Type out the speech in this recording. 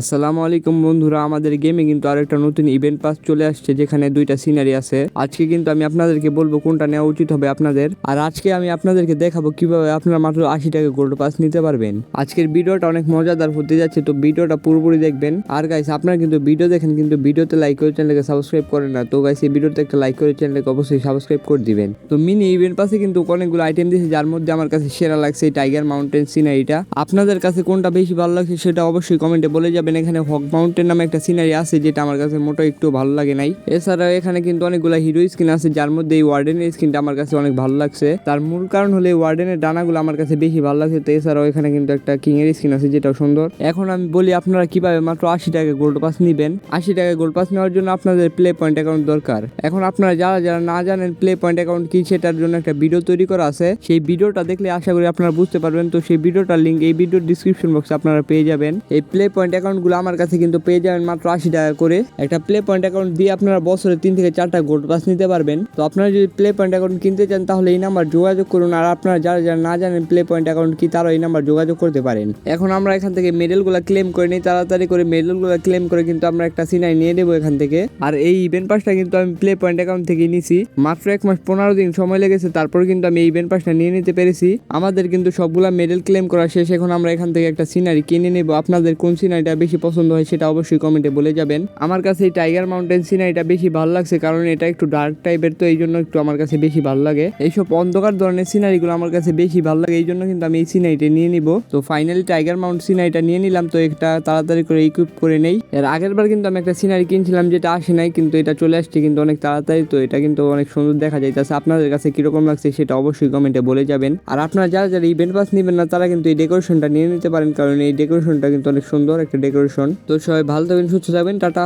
আসসালামু আলাইকুম বন্ধুরা, আমাদের গেমে কিন্তু আরেকটা নতুন ইভেন্ট পাস চলে আসছে, যেখানে দুইটা সিনারি আছে। আজকে কিন্তু আমি আপনাদেরকে বলব কোনটা নেওয়া উচিত হবে আপনাদের। আর আজকে আমি আপনাদেরকে দেখাবো কীভাবে আপনারা মাত্র আশি টাকা গোল্ড পাস নিতে পারবেন। আজকের ভিডিওটা অনেক মজাদার হতে যাচ্ছে, তো ভিডিওটা পুরোপুরি দেখবেন। আর গাইস আপনারা কিন্তু ভিডিও দেখেন, কিন্তু ভিডিওতে লাইক করে চ্যানেলকে সাবস্ক্রাইব করেন না। তো গাইস এই ভিডিওতে একটা লাইক করে চ্যানেলকে অবশ্যই সাবস্ক্রাইব করে দিবেন। তো মিনি ইভেন্ট পাসে কিন্তু অনেকগুলো আইটেম দিয়েছে, যার মধ্যে আমার কাছে সেরা লাগছে এই টাইগার মাউন্টেন সিনারিটা আপনাদের কাছে কোনটা বেশি ভালো লাগছে, সেটা অবশ্যই কমেন্টে বলে যাবেন। এখানে হক মাউন্টেন নামে একটা সিনারি আছে যেটা আমার কাছে মোটো একটু ভালো লাগে নাই। এছাড়াও এখানে কিন্তু অনেকগুলো হিরো স্কিন আছে, যার মধ্যে এই ওয়ার্ডেনের স্কিনটা আমার কাছে অনেক ভালো লাগছে। তার মূল কারণ হলো এই ওয়ার্ডেনের ডানাগুলো আমার কাছে বেশি ভালো লাগছে। তো এছাড়াও এখানে কিন্তু একটা কিং এর স্কিন আছে যেটাও সুন্দর। এখন আমি বলি আপনারা কীভাবে মাত্র আশি টাকা গোল্ড পাস নিবেন। আশি টাকা গোল্ড পাস নেওয়ার জন্য আপনাদের প্লে পয়েন্ট অ্যাকাউন্ট দরকার। এখন আপনারা যারা যারা না জানেন প্লে পয়েন্ট অ্যাকাউন্ট কি, সেটার জন্য একটা ভিডিও তৈরি করা আছে। সেই ভিডিওটা দেখলে আশা করি আপনারা বুঝতে পারবেন। তো সেই ভিডিওটার লিঙ্ক এই ভিডিওর ডিসক্রিপশন বক্সে আপনারা পেয়ে যাবেন। এই প্লে পয়েন্ট অ্যাকাউন্টগুলো আমার কাছে কিন্তু পেয়ে যাবেন মাত্র আশি টাকা করে। একটা প্লে পয়েন্ট অ্যাকাউন্ট দিয়ে আপনারা বছরে তিন থেকে চারটা গোল্ড পাস নিতে পারবেন। তো আপনারা যদি প্লে পয়েন্ট অ্যাকাউন্ট কিনতে চান, তাহলে এই নাম্বার যোগাযোগ করুন। আর আপনারা যারা যারা না জানেন প্লে পয়েন্ট অ্যাকাউন্ট কি তারা এই নাম্বার যোগাযোগ করতে পারেন। এখন আমরা এখান থেকে মেডেলগুলো ক্লেম করে নিই। তাড়াতাড়ি করে মেডেলগুলো ক্লেম করে কিন্তু আমরা একটা সিনাই নিয়ে নেব এখান থেকে। আর এই ইভেন্ট পাসটা কিন্তু আমি প্লে পয়েন্ট অ্যাকাউন্ট থেকে নিছি। মাত্র এক মাস পনেরো দিন সময় লেগেছে, তারপর কিন্তু আমি এই ইভেন্ট পাসটা নিয়ে নিতে পেরেছি। আমাদের কিন্তু সবগুলা মেডেল ক্লেম করা শেষ। এখন আমরা এখান থেকে একটা সিনারি কিনে নেব। আপনাদের কোন সিনারিটা বেশি পছন্দ হয় সেটা অবশ্যই কমেন্টে বলে যাবেন। আমার কাছে এই টাইগার মাউন্টেন সিনারিটা বেশি ভালো লাগছে কারণ এটা একটু ডার্ক টাইপের তো এই জন্য একটু আমার কাছে বেশি ভালো লাগে। এইসব অন্ধকার ধরনের সিনারিগুলো আমার কাছে বেশি ভালো লাগে, এই জন্য কিন্তু আমি এই সিনারিটা নিয়ে নিব। তো ফাইনালি টাইগার মাউন্ট সিনারিটা নিয়ে নিলাম, তো একটা তাড়াতাড়ি করে ইকুইপ করে নেই। এর আগের বার কিন্তু আমি একটা সিনারি কিনছিলাম যেটা আসে নাই, কিন্তু এটা চলে আসছে কিন্তু অনেক তাড়াতাড়ি, তো এটা কিন্তু অনেক সুন্দর দেখা যায় যাইতেছে। আপনাদের কাছে কীরকম লাগছে সেটা অবশ্যই কমেন্টে বলে যাবেন। আর আপনারা যারা যারা ইভেন্ট পাস নেবেন না, তারা কিন্তু এই ডেকোরেশনটা নিয়ে নিতে পারেন, কারণ এই ডেকোরেশনটা কিন্তু অনেক সুন্দর একটা ডেকোরেশন তো সবাই ভালো থাকবেন সুস্থ থাকবেন টাটা।